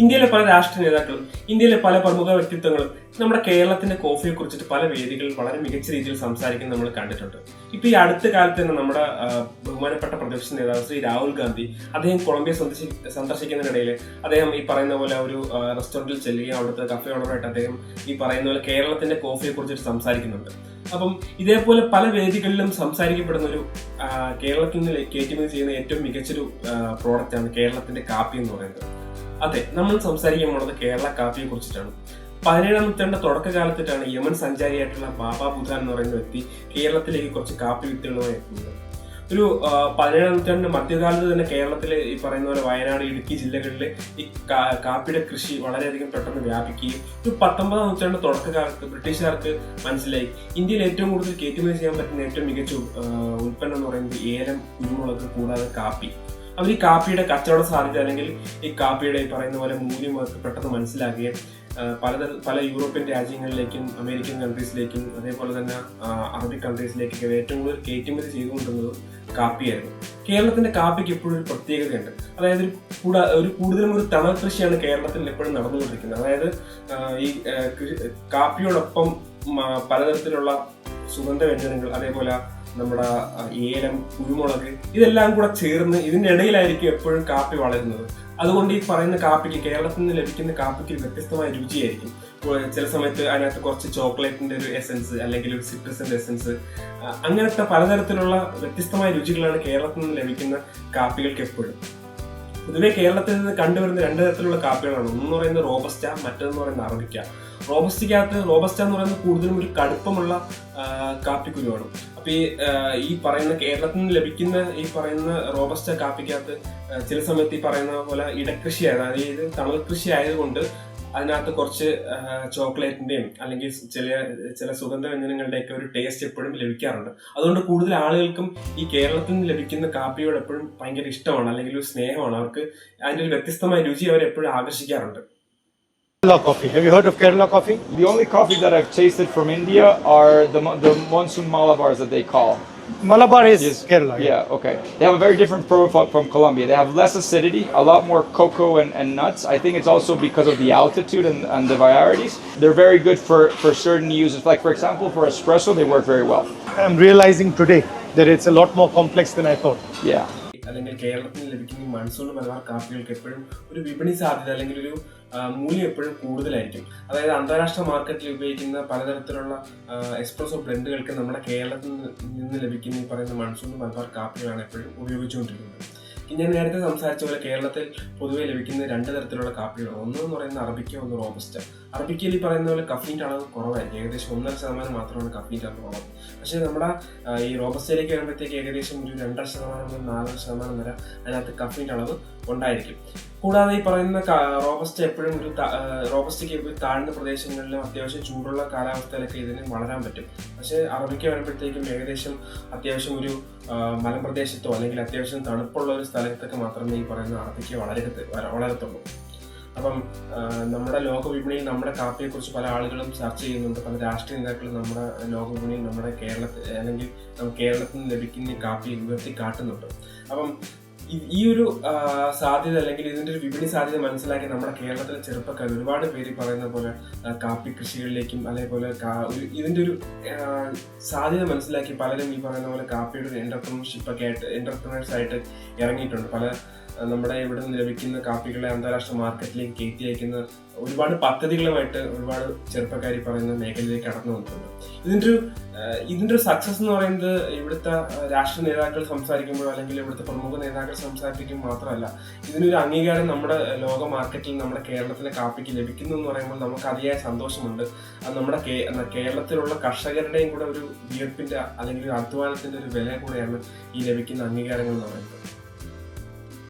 ഇന്ത്യയിലെ പല രാഷ്ട്രീയ നേതാക്കളും ഇന്ത്യയിലെ പല പ്രമുഖ വ്യക്തിത്വങ്ങളും നമ്മുടെ കേരളത്തിന്റെ കോഫിയെ കുറിച്ചിട്ട് പല വേദികളിൽ വളരെ മികച്ച രീതിയിൽ സംസാരിക്കുന്നത് നമ്മൾ കണ്ടിട്ടുണ്ട്. ഇപ്പൊ ഈ അടുത്ത കാലത്ത് തന്നെ നമ്മുടെ ബഹുമാനപ്പെട്ട പ്രതിപക്ഷ നേതാവ് ശ്രീ രാഹുൽ ഗാന്ധി അദ്ദേഹം കൊളംബിയ സന്ദർശി സന്ദർശിക്കുന്നതിനിടയിൽ അദ്ദേഹം ഈ പറയുന്ന പോലെ ഒരു റെസ്റ്റോറന്റിൽ ചെല്ലുകയും അവിടുത്തെ കഫേ ഓണറായിട്ട് അദ്ദേഹം ഈ പറയുന്ന പോലെ കേരളത്തിന്റെ കോഫിയെ കുറിച്ചിട്ട് സംസാരിക്കുന്നുണ്ട്. അപ്പം ഇതേപോലെ പല വേദികളിലും സംസാരിക്കപ്പെടുന്ന ഒരു കേരളത്തിൽ നിന്ന് കയറ്റുമതി ചെയ്യുന്ന ഏറ്റവും മികച്ചൊരു പ്രോഡക്റ്റാണ് കേരളത്തിന്റെ കാപ്പി എന്ന് പറയുന്നത്. അതെ നമ്മൾ സംസാരിക്കാൻ പോണത് കേരള കാപ്പിയെ കുറിച്ചിട്ടാണ്. പതിനേഴാം നൂറ്റാണ്ട് തുടക്കകാലത്തിട്ടാണ് യമൻ സഞ്ചാരിയായിട്ടുള്ള ബാബ ബുധാൻ എന്ന് പറയുന്ന വ്യക്തി കേരളത്തിലേക്ക് കുറച്ച് കാപ്പി വിത്തുകളുമായി എത്തുന്നത്. ഒരു പതിനേഴാം നൂറ്റാണ്ടിന്റെ മധ്യകാലത്ത് തന്നെ കേരളത്തിലെ ഈ പറയുന്ന പോലെ വയനാട് ഇടുക്കി ജില്ലകളിൽ ഈ കാപ്പിയുടെ കൃഷി വളരെയധികം പെട്ടെന്ന് വ്യാപിക്കുകയും ഒരു പത്തൊമ്പതാം നൂറ്റാണ്ട് തുടക്കകാലത്ത് ബ്രിട്ടീഷുകാർക്ക് മനസ്സിലായി. ഇന്ത്യയിൽ ഏറ്റവും കൂടുതൽ കയറ്റുമതി ചെയ്യാൻ പറ്റുന്ന ഏറ്റവും മികച്ച ഉൽപ്പന്നം എന്ന് പറയുന്നത് ഏലം കുരുമുളക് കൂടാതെ കാപ്പി. അവർ ഈ കാപ്പിയുടെ കച്ചവട സാധ്യത അല്ലെങ്കിൽ ഈ കാപ്പിയുടെ പറയുന്ന പോലെ മൂല്യം അവർക്ക് പെട്ടെന്ന് മനസ്സിലാക്കുകയും ആ, പല യൂറോപ്യൻ രാജ്യങ്ങളിലേക്കും അമേരിക്കൻ കൺട്രീസിലേക്കും അതേപോലെ തന്നെ അറബിക് കൺട്രീസിലേക്കൊക്കെ ഏറ്റവും കൂടുതൽ കയറ്റുമതി ചെയ്തുകൊണ്ടിരുന്നത് കാപ്പിയായിരുന്നു. കേരളത്തിന്റെ കാപ്പിക്ക് എപ്പോഴും ഒരു പ്രത്യേകതയുണ്ട്. അതായത് ഒരു കൂടാ ഒരു കൂടുതലും ഒരു തണൽ കൃഷിയാണ് കേരളത്തിൽ എപ്പോഴും നടന്നുകൊണ്ടിരിക്കുന്നത്. അതായത് ഈ കാപ്പിയോടൊപ്പം പലതരത്തിലുള്ള സുഗന്ധ വ്യഞ്ജനങ്ങൾ അതേപോലെ നമ്മുടെ ഏലം കുരുമുളക് ഇതെല്ലാം കൂടെ ചേർന്ന് ഇതിന്റെ ഇടയിലായിരിക്കും എപ്പോഴും കാപ്പി വളരുന്നത്. അതുകൊണ്ട് ഈ പറയുന്ന കാപ്പിക്ക് കേരളത്തിൽ നിന്ന് ലഭിക്കുന്ന കാപ്പിക്ക് വ്യത്യസ്തമായ രുചിയായിരിക്കും. ചില സമയത്ത് അതിനകത്ത് കുറച്ച് ചോക്ലേറ്റിന്റെ ഒരു എസൻസ് അല്ലെങ്കിൽ ഒരു സിട്രസിന്റെ എസൻസ് അങ്ങനത്തെ പലതരത്തിലുള്ള വ്യത്യസ്തമായ രുചികളാണ് കേരളത്തിൽ നിന്ന് ലഭിക്കുന്ന കാപ്പികൾക്ക് എപ്പോഴും. പൊതുവെ കേരളത്തിൽ നിന്ന് കണ്ടുവരുന്ന രണ്ട് തരത്തിലുള്ള കാപ്പികളാണ്. ഒന്ന് പറയുന്നത് റോബസ്റ്റ മറ്റൊന്ന് പറയുന്നത് അറബിക്ക. റോബസ്റ്റയ്ക്കകത്ത് റോബസ്റ്റ എന്ന് പറയുന്നത് കൂടുതലും ഒരു കടുപ്പമുള്ള കാപ്പിക്കുരുവാണ്. അപ്പൊ ഈ ഈ പറയുന്ന കേരളത്തിൽ നിന്ന് ലഭിക്കുന്ന ഈ പറയുന്ന റോബസ്റ്റ കാപ്പിക്കകത്ത് ചില സമയത്ത് ഈ പറയുന്ന പോലെ ഇടകൃഷി അതായത് തണൽ കൃഷി ആയതുകൊണ്ട് അതിനകത്ത് കുറച്ച് ചോക്ലേറ്റിന്റെയും അല്ലെങ്കിൽ ചില ചില സുഗന്ധ വ്യഞ്ജനങ്ങളുടെയൊക്കെ ഒരു ടേസ്റ്റ് എപ്പോഴും ലഭിക്കാറുണ്ട്. അതുകൊണ്ട് കൂടുതൽ ആളുകൾക്കും ഈ കേരളത്തിൽ നിന്ന് ലഭിക്കുന്ന കാപ്പിയോട് എപ്പോഴും ഭയങ്കര ഇഷ്ടമാണ് അല്ലെങ്കിൽ ഒരു സ്നേഹമാണ്. അവർക്ക് അതിന്റെ ഒരു വ്യത്യസ്തമായ രുചി അവരെപ്പോഴും ആകർഷിക്കാറുണ്ട്. Kerala coffee. Have you heard of Kerala coffee? The only coffee that I've tasted from India are the, mo- the monsoon malabars that they call. Malabar is Yes. Kerala. Yeah, okay. They have a very different profile from Colombia. They have less acidity, a lot more cocoa and, and nuts. I think it's also because of the altitude and, and the varieties. They're very good for, for certain uses. Like, for example, for espresso, they work very well. I'm realizing today that it's a lot more complex than I thought. Yeah. അല്ലെങ്കിൽ കേരളത്തിൽ ലഭിക്കുന്ന ഈ monsoon Malabar കാപ്പികൾക്ക് എപ്പോഴും ഒരു വിപണി സാധ്യത അല്ലെങ്കിൽ ഒരു ആ, മൂല്യം എപ്പോഴും കൂടുതലായിരിക്കും. അതായത് അന്താരാഷ്ട്ര മാർക്കറ്റിൽ ഉപയോഗിക്കുന്ന പലതരത്തിലുള്ള എക്സ്പ്രസോ ബ്ലെൻഡുകൾക്ക് നമ്മുടെ കേരളത്തിൽ നിന്ന് ലഭിക്കുന്ന ഈ പറയുന്ന മൺസൂൺ മലബാർ കാപ്പിയാണ് എപ്പോഴും ഉപയോഗിച്ചുകൊണ്ടിരിക്കുന്നത്. ഞാൻ നേരത്തെ സംസാരിച്ച പോലെ കേരളത്തിൽ പൊതുവെ ലഭിക്കുന്ന രണ്ട് തരത്തിലുള്ള കാപ്പികളാണ്. ഒന്ന് എന്ന് പറയുന്ന അറബിക്ക ഒന്ന് റോബസ്റ്റ. അറബിക്കയിൽ പറയുന്ന പോലെ കഫീന്റെ അളവ് കുറവായിരിക്കും. ഏകദേശം ഒന്നര ശതമാനം മാത്രമാണ് കഫീന്റെ അളവ് ഉള്ളത്. പക്ഷേ നമ്മുടെ ഈ റോബസ്റ്റയിലേക്ക് വരുമ്പോഴത്തേക്ക് ഏകദേശം ഒരു രണ്ടര ശതമാനം മുതൽ നാലര ശതമാനം വരെ അതിനകത്ത് കഫീന്റെ അളവ് ഉണ്ടായിരിക്കും. കൂടാതെ ഈ പറയുന്ന റോബസ്റ്റ് എപ്പോഴും ഒരു റോബസ്റ്റയ്ക്ക് ഒരു താഴ്ന്ന പ്രദേശങ്ങളിലും അത്യാവശ്യം ചൂടുള്ള കാലാവസ്ഥയിലൊക്കെ ഇതിന് വളരാൻ പറ്റും. പക്ഷേ അറബിക്ക വരുമ്പോഴത്തേക്കും ഏകദേശം അത്യാവശ്യം ഒരു മലമ്പ്രദേശത്തോ അല്ലെങ്കിൽ അത്യാവശ്യം തണുപ്പുള്ള ഒരു സ്ഥലത്തൊക്കെ മാത്രമേ ഈ പറയുന്ന ആർത്തിക്ക് വളരത്ത് വളരത്തുള്ളൂ. അപ്പം നമ്മുടെ ലോകവിപണിയിൽ നമ്മുടെ കാപ്പിയെക്കുറിച്ച് പല ആളുകളും ചർച്ച ചെയ്യുന്നുണ്ട്. പല രാഷ്ട്രീയ നേതാക്കളും നമ്മുടെ ലോകവിപണിയിൽ നമ്മുടെ കേരളത്തിൽ അല്ലെങ്കിൽ കേരളത്തിൽ നിന്ന് ലഭിക്കുന്ന കാപ്പി ഉയർത്തി കാട്ടുന്നുണ്ട് അപ്പം ഈ- ഒരു സാധ്യത അല്ലെങ്കിൽ ഇതിന്റെ ഒരു വിപണി സാധ്യത മനസ്സിലാക്കി നമ്മുടെ കേരളത്തിലെ ചെറുപ്പക്കാർ ഒരുപാട് പേര് പറയുന്ന പോലെ കാപ്പി കൃഷികളിലേക്കും അതേപോലെ ഇതിന്റെ ഒരു സാധ്യത മനസ്സിലാക്കി പലരും ഈ പറയുന്ന പോലെ കാപ്പിയുടെ ഒരു എന്റർപ്രണർഷിപ്പ് ഒക്കെ ആയിട്ട് എന്റർപ്രണേഴ്സ് ആയിട്ട് ഇറങ്ങിയിട്ടുണ്ട്. പല നമ്മുടെ ഇവിടെ നിന്ന് ലഭിക്കുന്ന കാപ്പികളെ അന്താരാഷ്ട്ര മാർക്കറ്റിലേക്ക് കയറ്റി അയക്കുന്ന ഒരുപാട് പദ്ധതികളുമായിട്ട് ഒരുപാട് ചെറുപ്പക്കാർ പറയുന്ന മേഖലയിലേക്ക് കടന്നു വന്നിട്ടുണ്ട്. ഇതിന്റെ ഒരു ഇതിന്റെ ഒരു സക്സസ് എന്ന് പറയുന്നത് ഇവിടുത്തെ രാഷ്ട്രീയ നേതാക്കൾ സംസാരിക്കുമ്പോഴോ അല്ലെങ്കിൽ ഇവിടുത്തെ പ്രമുഖ നേതാക്കൾ സംസാരിക്കുമ്പോൾ മാത്രമല്ല ഇതിനൊരു അംഗീകാരം നമ്മുടെ ലോക മാർക്കറ്റിൽ നമ്മുടെ കേരളത്തിലെ കാപ്പിക്ക് ലഭിക്കുന്നു എന്ന് പറയുമ്പോൾ നമുക്ക് അതിയായ സന്തോഷമുണ്ട്. അത് നമ്മുടെ കേരളത്തിലുള്ള കർഷകരുടെയും കൂടെ ഒരു വിയർപ്പിന്റെ അല്ലെങ്കിൽ ഒരു അധ്വാനത്തിന്റെ ഒരു വില കൂടെയാണ് ഈ ലഭിക്കുന്ന അംഗീകാരങ്ങൾ എന്ന് പറയുന്നത്.